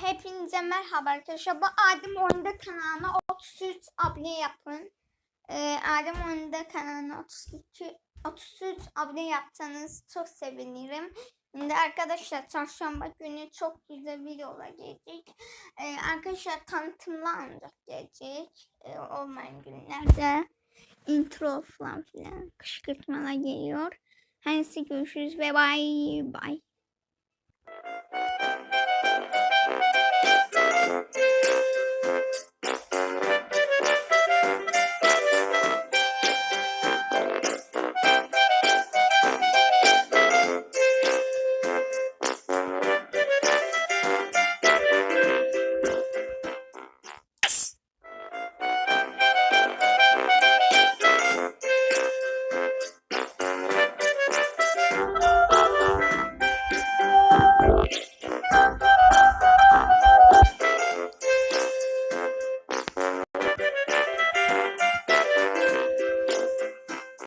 Hepinize merhaba arkadaşlar. Bu Adem Oyunda kanalına 33 abone yapın. Ee, Adem Oyunda kanalına 32 33 abone yapsanız çok sevinirim. Şimdi arkadaşlar çarşamba günü çok güzel videolar gelecek. Ee, arkadaşlar tanıtımlar ancak gelecek. Ee, olmayan günlerde intro falan filan kışkırtmalar geliyor. Her neyse görüşürüz ve bye bye.